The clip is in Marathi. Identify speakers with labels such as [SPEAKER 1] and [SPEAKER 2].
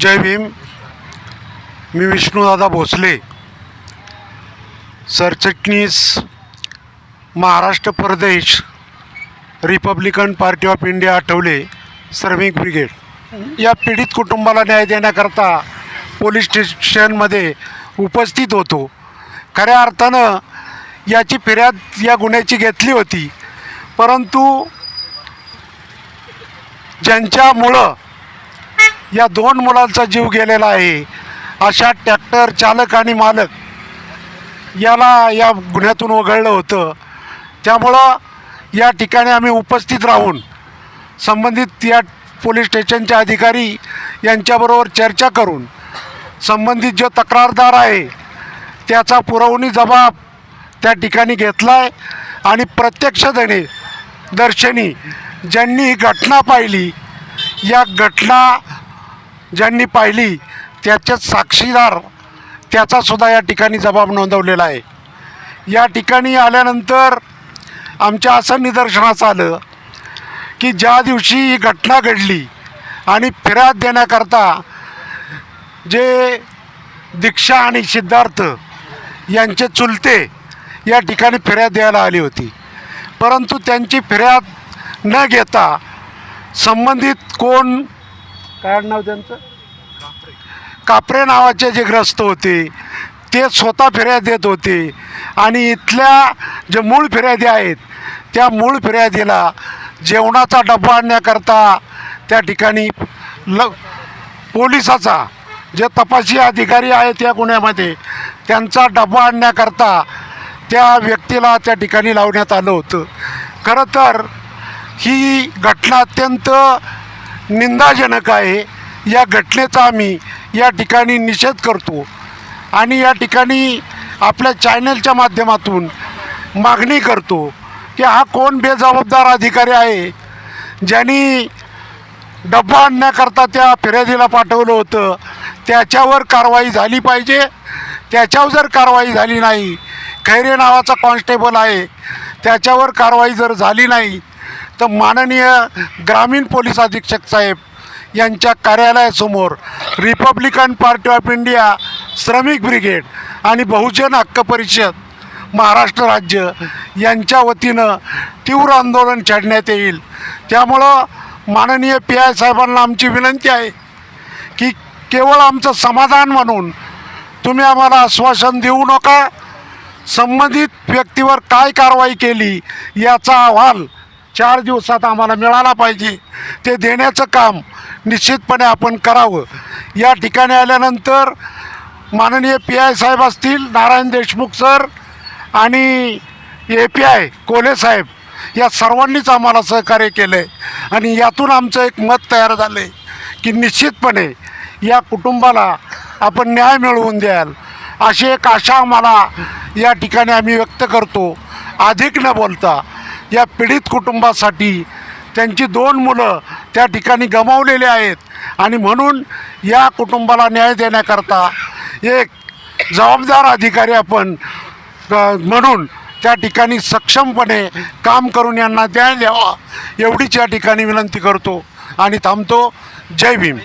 [SPEAKER 1] जय भीम. मी विष्णूदादा भोसले. सरचिटणीस महाराष्ट्र प्रदेश Republican Party of India Athawale Shramik Brigade. या पीडित कुटुंबाला न्याय देण्याकरता पोलीस स्टेशनमध्ये उपस्थित होतो. खऱ्या अर्थानं याची फिर्याद या गुन्ह्याची घेतली होती. परंतु ज्यांच्यामुळं या दोन मुलांचा जीव गेलेला आहे. अशा ट्रॅक्टर चालक आणि मालक याला या गुन्ह्यातून वगळलं होतं. त्यामुळं या ठिकाणी आम्ही उपस्थित राहून संबंधित या पोलीस स्टेशनच्या अधिकारी यांच्याबरोबर चर्चा करून संबंधित जो तक्रारदार आहे त्याचा पुरवणी जबाब त्या ठिकाणी घेतला आहे आणि प्रत्यक्षपणे दर्शनी ज्यांनी ही घटना पाहिली या घटना ज्यांनी पाहिली त्याच्यात साक्षीदार त्याचासुद्धा या ठिकाणी जबाब नोंदवलेला आहे. या ठिकाणी आल्यानंतर आमच्या असं निदर्शनास आलं की ज्या दिवशी ही घटना घडली आणि फिर्याद देण्याकरता जे दीक्षा आणि सिद्धार्थ यांचे चुलते या ठिकाणी फिर्याद द्यायला आली होती. परंतु त्यांची फिर्याद न घेता संबंधित कोण काय नाव त्यांचं? कापरे नावाचे जे ग्रस्त होते ते स्वतः फिर्याद देत होते. आणि इथल्या जे मूळ फिर्यादी आहेत त्या मूळ फिर्यादीला जेवणाचा डब्बा आणण्याकरता त्या ठिकाणी ल पोलिसाचा जे तपासी अधिकारी आहेत या गुन्ह्यामध्ये त्यांचा डब्बा आणण्याकरता त्या व्यक्तीला त्या ठिकाणी लावण्यात आलं होतं. खरं तर ही घटना अत्यंत निंदाजनक आहे. या घटनेचा आम्ही या ठिकाणी निषेध करतो. आणि या ठिकाणी आपल्या चॅनलच्या माध्यमातून मागणी करतो की हा कोण बेजबाबदार अधिकारी आहे? ज्यांनी डब्बा आणण्याकरता त्या फिर्यादीला पाठवलं होतं त्याच्यावर कारवाई झाली पाहिजे. त्याच्यावर जर कारवाई झाली नाही खैरे नावाचा कॉन्स्टेबल आहे त्याच्यावर कारवाई जर झाली नाही तर माननीय ग्रामीण पोलीस अधीक्षक साहेब यांच्या कार्यालयासमोर Republican Party of India Shramik Brigade आणि बहुजन हक्क परिषद महाराष्ट्र राज्य यांच्या वतीनं तीव्र आंदोलन छेडण्यात येईल. त्यामुळं माननीय पी आय साहेबांना आमची विनंती आहे की केवळ आमचं समाधान म्हणून तुम्ही आम्हाला आश्वासन देऊ नका. संबंधित व्यक्तीवर काय कारवाई केली याचा अहवाल चार दिवसात आम्हाला मिळाला पाहिजे. ते देण्याचं काम निश्चितपणे आपण करावं. या ठिकाणी आल्यानंतर माननीय पी आय साहेब असतील नारायण देशमुख सर आणि ए पी आय कोले साहेब या सर्वांनीच आम्हाला सहकार्य केलं. आहे आणि यातून आमचं एक मत तयार झालं आहे की निश्चितपणे या कुटुंबाला आपण न्याय मिळवून द्याल. अशी एक आशा आम्हाला या ठिकाणी आम्ही व्यक्त करतो. अधिक न बोलता या पीडित कुटुंबासाठी त्यांची दोन मुलं त्या ठिकाणी गमावलेले आहेत. आणि म्हणून या कुटुंबाला न्याय देण्याकरता एक जबाबदार अधिकारी आपण म्हणून त्या ठिकाणी सक्षमपणे काम करून यांना न्याय द्यावा एवढीच या ठिकाणी विनंती करतो आणि थांबतो. जय भीम.